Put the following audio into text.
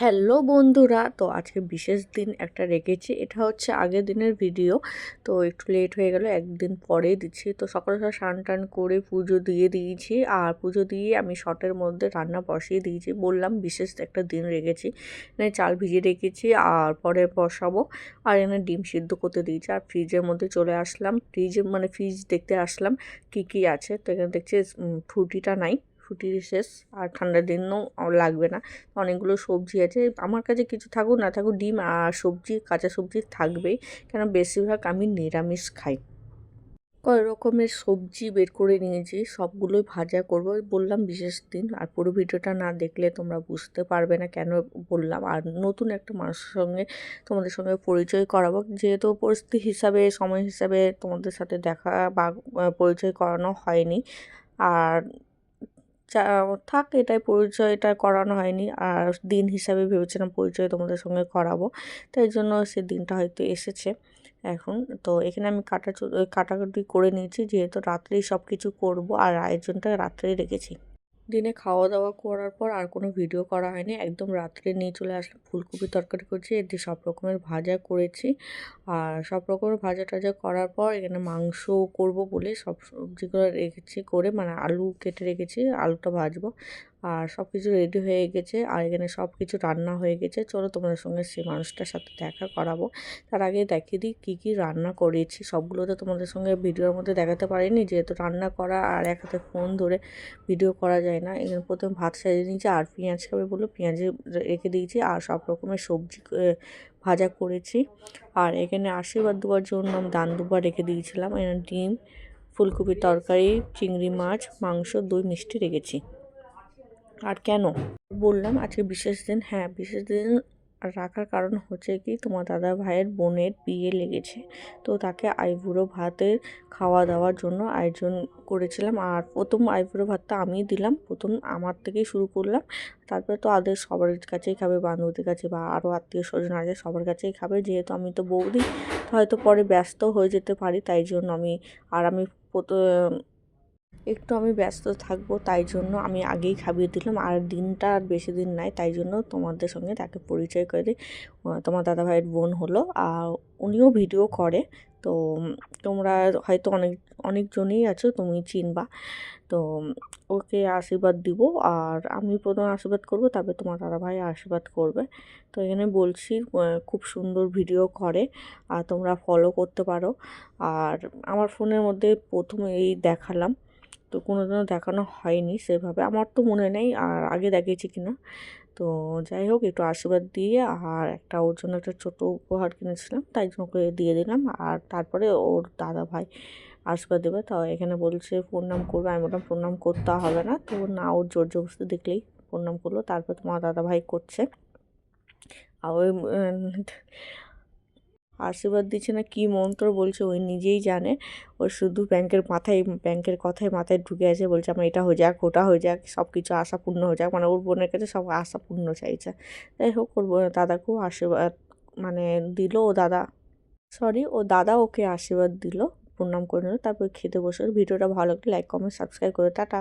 Hello বন্ধুরা, তো আজকে বিশেষ দিন একটা রেখেছি, এটা হচ্ছে আগের দিনের ভিডিও তো একটু লেট হয়ে গেল, একদিন পরে দিচ্ছি, তো সকাল সকাল স্নান টান করে পুজো দিয়ে দিয়েছি, আর পুজো দিয়ে আমি শটের মধ্যে রান্না বসিয়ে দিয়েছি, বললাম বিশেষ একটা দিন রেখেছি, এখানে চাল ভিজিয়ে রেখেছি, আর পরে বসাবো, আর এখানে ডিম সিদ্ধ করতে দিয়েছি, আর ফ্রিজের মধ্যে চলে আসলাম ফ্রিজে মানে ফ্রিজ দেখতে আসলাম কি কি আছে, তো এখানে দেখছি ফ্রুটিটা নাই ছুটি শেষ আর ঠান্ডার দিনও লাগবে না। অনেকগুলো সবজি আছে। আমার কাছে কিছু থাকুক, না থাকুক ডিম আর সবজি, কাঁচা সবজি থাকবেই। কেন বেশিরভাগ আমি নিরামিষ খাই। কয় রকমের সবজি বের করে নিয়েছি, সবগুলোই ভাজা করব। বললাম বিশেষ দিন আর পুরো ভিডিওটা না দেখলে তোমরা বুঝতে পারবে না কেন বললাম। আর নতুন একটা মানুষের সঙ্গে, তোমাদের সঙ্গে পরিচয় করাবো। যেহেতু পরিস্থিতি হিসাবে, সময় হিসাবে তোমাদের সাথে দেখা বা, পরিচয় করানো হয়নি। আর থাক এটাই পরিচয়টা করানো হয়নি। আর দিন হিসাবে ভেবেছিলাম পরিচয় তোমাদের সঙ্গে করাবো। তাই জন্য সে দিনটা হয়তো এসেছে। এখন তো এখানে আমি কাটা কাটাকুটি করে নিয়েছি। যেহেতু রাত্রেই সব কিছু করব, আর আয়োজনটা রাত্রেই রেখেছি। দিনে খাওয়া দাওয়া করার পর আর কোনো ভিডিও করা হয়নি। একদম রাত্রে নিয়ে চলে আসলাম। ফুলকপি তরকারি করছি, এতে সব রকমের ভাজা করেছি। আর সব রকমের ভাজা টাজা করার পর এখানে মাংস করব বলে সব সবজিগুলো রেখেছি করে মানে আলু কেটে রেখেছি, আলুটা ভাজবো। আর সব কিছু রেডি হয়ে গেছে। আর এখানে সব কিছু রান্না হয়ে গেছে। চলো তোমাদের সঙ্গে সেই মানুষটার সাথে দেখা করাবো। তার আগে দেখিয়ে দিই কী কী রান্না করেছি। সবগুলো তো তোমাদের সঙ্গে ভিডিওর মধ্যে দেখাতে পারিনি। যেহেতু রান্না করা আর এক হাতে ফোন ধরে ভিডিও করা যায় না। এখানে প্রথমে ভাত সাজিয়ে নিয়েছি আর পেঁয়াজ খাবে বলে পেঁয়াজে রেখে দিয়েছি। আর সব রকমের সবজি ভাজা করেছি। আর এখানে আশীর্বাদ দেওয়ার জন্য আমি দান দুবার রেখে দিয়েছিলাম। এখানে ডিম, ফুলকপির তরকারি, চিংড়ি মাছ, মাংস, দই মিষ্টি রেখেছি। আর কেন? বললাম, আজকে বিশেষ দিন। হ্যাঁ বিশেষ দিন রাখার কারণ হচ্ছে কি, তোমার দাদা ভাইয়ের বোনের বিয়ে লেগেছে। তো তাকে আইবুড়ো ভাতের খাওয়া দাওয়ার জন্য আয়োজন করেছিলাম। আর প্রথম আইবুড়ো ভাতটা আমিই দিলাম। প্রথম আমার থেকেই শুরু করলাম। তারপরে তো আদের সবার কাছেই খাবে, বান্ধবীদের কাছে বা আরও আত্মীয় স্বজন আছে সবার কাছেই খাবে। যেহেতু আমি তো বৌদি, হয়তো পরে ব্যস্ত হয়ে যেতে পারি। তাই জন্য আমি আর আমি একটু আমি ব্যস্ত থাকব, তাই জন্য আমি আগেই খাবিয়ে দিলাম। আর দিনটা আর বেশি দিন নাই, তাই জন্য তোমাদের সঙ্গে তাকে পরিচয় করে। তোমার দাদা ভাইয়ের বোন হলো, আর উনিও ভিডিও করে। তো তোমরা হয়তো অনেক, অনেকজনই আছো, তুমি চিনবা। তো, ওকে আশীর্বাদ দিব, আর আমি প্রথমে আশীর্বাদ করব তবে তোমার দাদা ভাই আশীর্বাদ করবে। তো এখানে বলছি খুব সুন্দর ভিডিও করে, আর তোমরা ফলো করতে পারো। আর আমার ফোনের মধ্যে প্রথমে এই দেখালাম। তো কোনোদিনও দেখানো হয়নি সেভাবে। আমার তো মনে নেই আর আগে দেখিয়েছি কিনা। তো যাই হোক, একটু আশীর্বাদ দিয়ে আর একটা ওর জন্য একটা ছোটো উপহার কিনেছিলাম, তাই জন্য ওকে দিয়ে দিলাম। আর তারপরে ওর দাদা ভাই আশীর্বাদ দেবে। তো এখানে বলছে প্রণাম করবে। আমি বললাম প্রণাম করতে হবে না। তো না, ওর জোর জবরদস্তি দেখলেই প্রণাম করল। তারপর তোমার দাদা ভাই করছে। আর ওই আশীর্বাদ দিচ্ছে না, কি মন্ত্র বলছে ওই নিজেই জানে। ও শুধু ব্যাংকের মাথায়, ব্যাংকের কথাই মাথায় ঢুকে আছে, বলছে আমার এটা হয়ে যাক, ওটা হয়ে যাক সব কিছু আশা পূর্ণ হয়ে যাক। মানে ওর বোনের কাছে সব আশা পূর্ণ চাইছে। যাই হোক, ওর বোন- দাদাকেও আশীর্বাদ মানে দিল ও দাদা। সরি ও দাদা ওকে আশীর্বাদ দিল, প্রণাম করে নিল, তারপর খেতে বসে। ভিডিওটা ভালো লাগলে লাইক কমেন্ট সাবস্ক্রাইব করে। টাটা।